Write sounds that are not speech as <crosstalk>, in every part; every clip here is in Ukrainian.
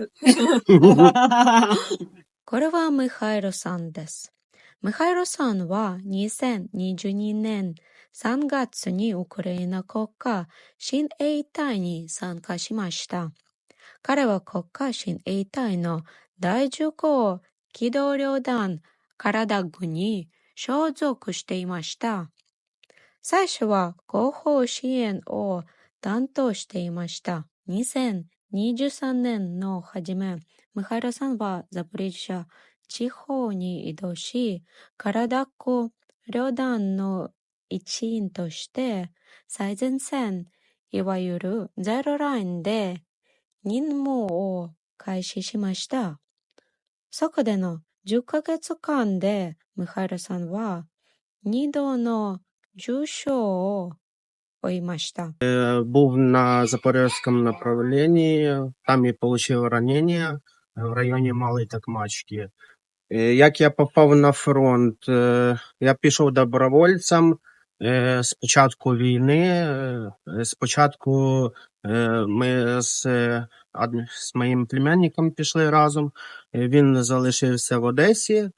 <laughs> これはミハイロさんです。ミハイロさんは2022年3月にウクライナ国家親衛隊に参加しました。彼は国家親衛隊の第10号機動旅団カラダ軍に所属していました。最初は後方支援を担当していました。23年の初め、ミハイロさんはザポリージャ地方に移動し、カラダコ旅団の一員として最前線、いわゆるゼロラインで任務を開始しました。そこでの10ヶ月間でミハイロさんは2度の重傷を Э, я Був на Запорізькому направленні, там і отримав ранення в районі Малої Такмачки. Э, як я попав на фронт, э, я пішов добровольцем з початку війни. Е, Спочатку е, ми з е, з моїм племянником пішли разом. Він залишився в Одесі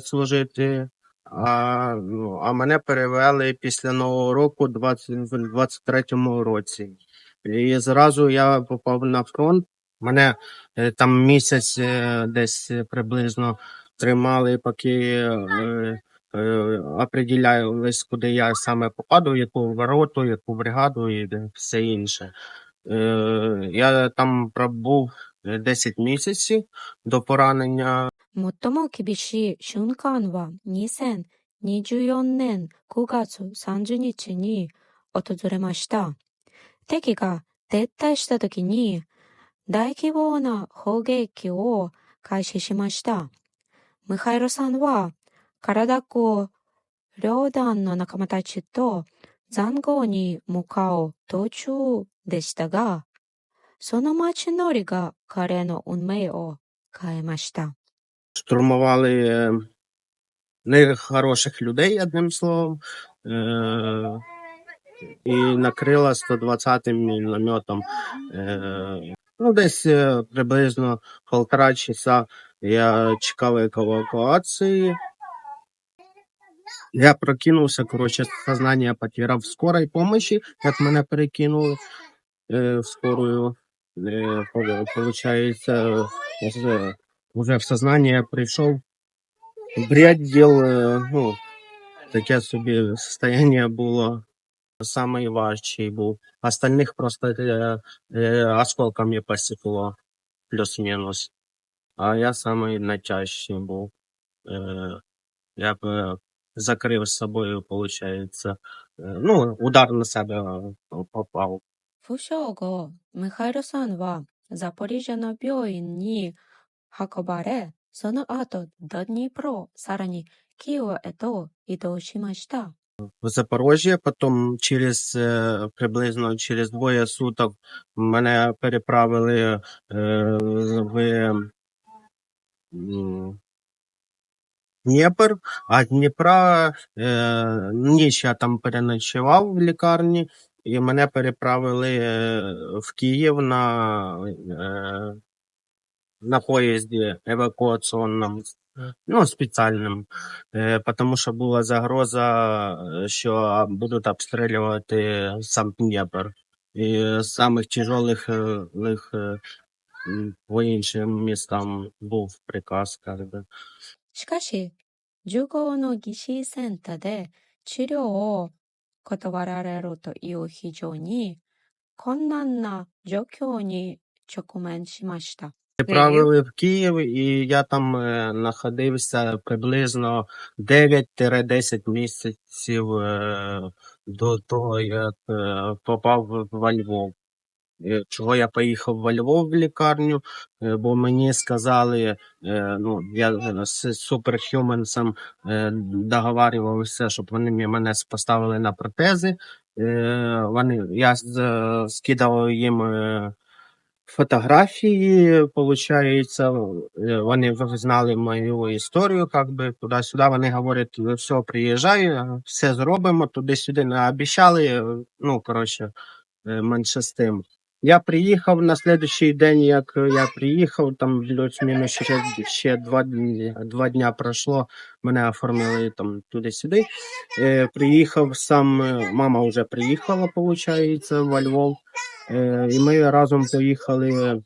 служити. А, ну, а мене перевели після Нового року 20, в 23-му році. І зразу я попав на фронт. Мене е, там місяць е, десь приблизно тримали, поки е, определялись, куди я саме попаду, яку вороту, яку бригаду і все інше. Я там пробув е, 10 місяців до поранення. 最も厳しい瞬間は2024年9月30日に訪れました。敵が撤退した時に大規模な砲撃を開始しました。ミハイロさんは体を両団の仲間たちと残壕に向かう途中でしたが、 その街乗りが彼の運命を変えました。 штурмували е, нехороших людей, одним словом, е, і накрила 120-м мінометом. Е, ну, десь е, приблизно полтора часа я чекав евакуації. Я прокинувся, коротше, сознання потеряв в скорій помощі, як мене перекинули е, в скорую. Е, по- получається, вже, вже в сознання я прийшов. Бред діл, е, ну, таке собі состояние було. Самий був. Остальних просто е, е, осколками посікло, плюс-мінус. А я самий найтяжчий був. Е, я б е, закрив з собою, виходить. Е, ну, удар на себе е, попав. 負傷後、ミハイルさんはザポリージャの病院に運ばれ、その後、ドニプロ、さらにキーウへто移動しました。 в Запорожжя, потім через е, приблизно через двоє суток мене переправили е, в м, Дніпр, а з Дніпра е, ніч я там переночував в лікарні, і мене переправили е, в Київ на, е, на поїзді евакуаційному, ну, спеціальному. Е, тому що була загроза, е, що будуть обстрілювати сам Дніпр. І з самих тяжелих е, лих, е, м, по іншим містам був приказ, как би. しかし、銃後の疑似センターで治療を 断られるという非常に困難な状況に直面しました。 Відправили в Київ, і я там е, знаходився приблизно 9-10 місяців е, до того, як е, попав в- во Львов. Е, Чого я поїхав во Львов в лікарню, е, бо мені сказали, е, ну, я з суперхюменсом договарювався, щоб вони мене поставили на протези. Вони, я скидав їм фотографії, е, вони знали мою історію, как би туди-сюди. Вони говорять, «Ну, все, приїжджай, все зробимо, туди-сюди не обіцяли. Ну, коротше, менше з тим. Я приїхав на слідуючий день, як я приїхав, там плюс-мінус ще, ще два, дні, два дня пройшло, мене оформили там туди-сюди. Е, приїхав сам, е, мама вже приїхала, виходить, во Львов. Е, і ми разом поїхали в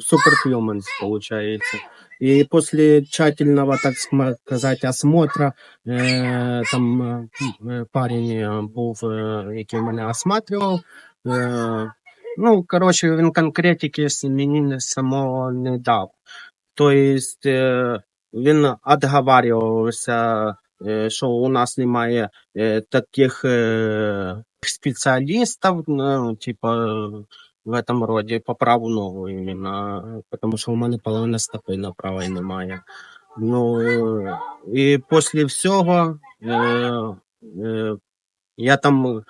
Суперклюменс, получается. И после тщательного, так сказать, осмотра, е, там е, парень е, який мене осматривав. Е, ну, коротше, він конкретики мені самого не дав. Тобто він відговарювався, е, що у нас немає е, таких е, спеціалістів, ну, типа, в этом роді по праву ногу іменно, тому що у мене половина стопи на правій немає. Ну, і після всього я там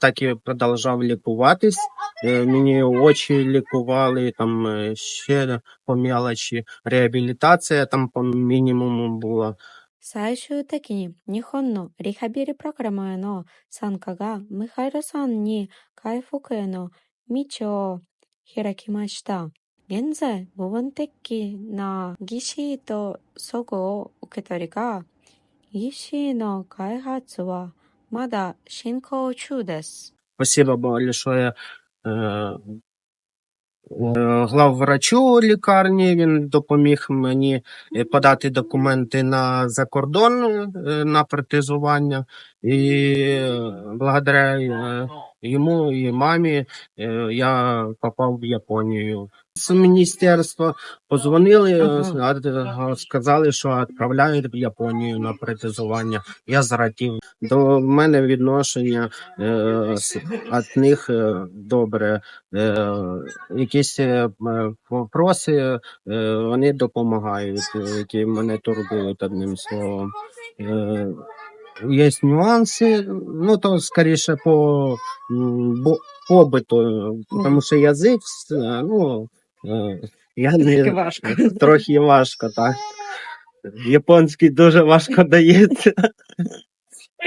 так і продовжав лікуватись. Е, Мені очі лікували, там е, ще по мелочі. Реабілітація там по мінімуму була. 最終的に日本のリハビリプログラムへの参加がミハイルさんに回復への道を開きました。現在、部分的な技師とそ具を受け取りが、技師の開発は まだ進行中です。 Спасибо большое е, е, главврачу лікарні. Він допоміг мені е, подати документи на закордон е, на протезування. І е, благодаря е, йому і мамі е, я попав в Японію. З міністерства позвонили, Ага. е, е, сказали, що відправляють в Японію на протезування. Я зрадів. До мене відношення е, від них е, добре. Е, якісь м, вопроси е, вони допомагають, які мене турбують одним словом. Е, Є нюанси, ну то скоріше по побиту, тому що язик, ну я не... важко. Трохи важко, так. Японський дуже важко дається.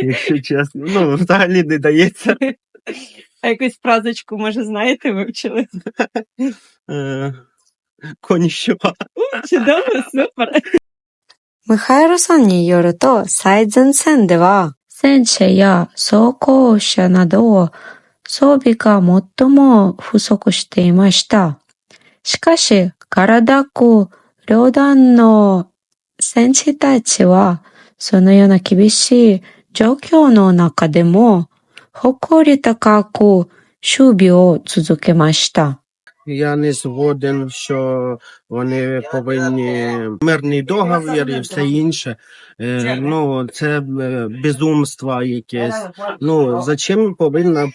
Якщо чесно, ну взагалі не дається. А якусь фразочку, може, знаєте, вивчили? Е, Конішова. Чудово, супер. Михай Росані Йорото Сайдзен Сендева. Сенше я Соко Шанадо Собіка Мотомо Фусоко Штеймашта. しかし、ガラダ両団の戦士たちは、そのような厳しい状況の中でも、誇り高く守備を続けました。Вони повинні мирний договір і все інше. Е, ну, це е, безумство якесь. Ну, зачем повинна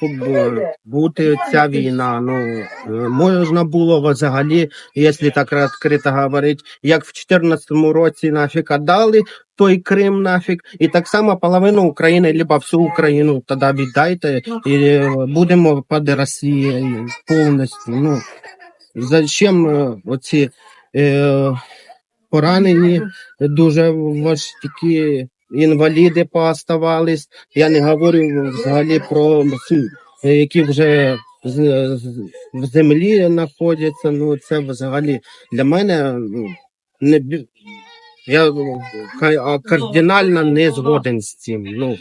бути ця війна? Ну, е, можна було взагалі, якщо так відкрито говорити, як в 14-му році нафіг віддали той Крим нафіг, і так само половину України, либо всю Україну тоді віддайте, і е, будемо під Росією повністю. Ну, зачем е, оці е, поранені, дуже важкі інваліди пооставались. Я не говорю взагалі про які вже в землі знаходяться. Ну, це взагалі для мене ну, не я ну, кардинально не згоден з цим. Ну,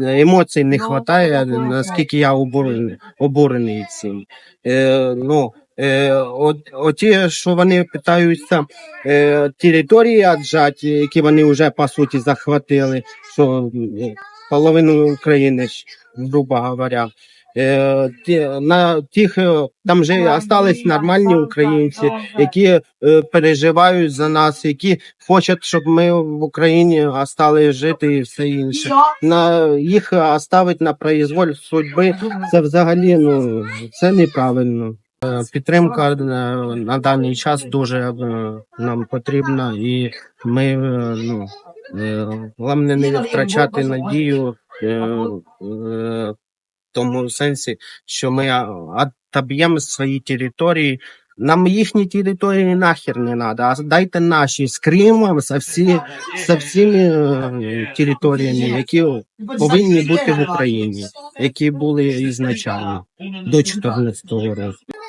емоцій не вистачає, наскільки я обурений, обурений цим. Е, ну, е, от, оті, що вони питаються е, території віджати, які вони вже по суті захватили, що е, половину України, грубо говоря. Е, ті, на тих е, там вже остались нормальні українці, які е, переживають за нас, які хочуть, щоб ми в Україні остали жити і все інше. На їх оставить на произволь судьби. Це взагалі ну це неправильно. Е, Підтримка е, на даний час дуже е, нам потрібна, і ми ну головне не втрачати надію в тому сенсі, що ми отоб'ємо свої території Нам їхні території нахер не треба, а дайте наші з Кримом, со, всі, со всіми територіями, які повинні бути в Україні, які були ізначально до 2014 року.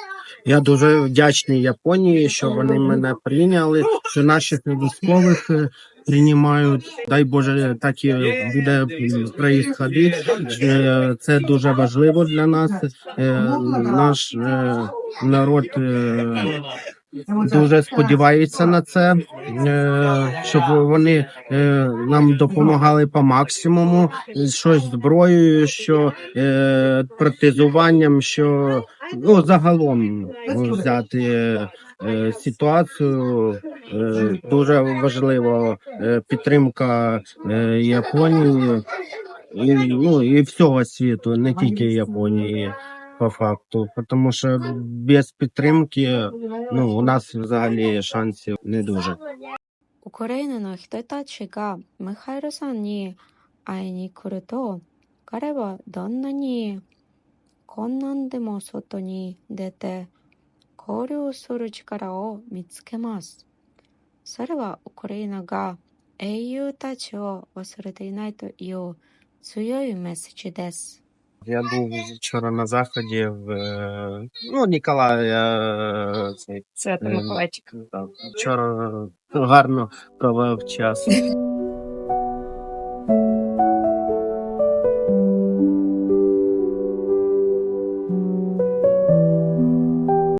Я дуже вдячний Японії, що вони мене прийняли, що наших військових приймають. Дай Боже, так і буде проїсходити. Е, Це дуже важливо для нас. Е, Наш е, народ дуже сподівається на це, щоб вони нам допомагали по максимуму, щось зброєю, що протезуванням, що ну загалом взяти е, ситуацію. Е, дуже важливо е, підтримка е, Японії і, ну, і всього світу, не тільки Японії. По факту, тому що без підтримки ну у нас взагалі шансів не дуже. ウクライナの人たちがミハイルさんに会いに来ると、彼はどんなに 困難でも外に出て交流する力を見つけます。それはウクライナが英雄たちを忘れていないという強いメッセージです。 Я був вчора на заході в е, ну, Ніколая. е, Цей, Це е, Миколайчик. так, Вчора гарно провів час.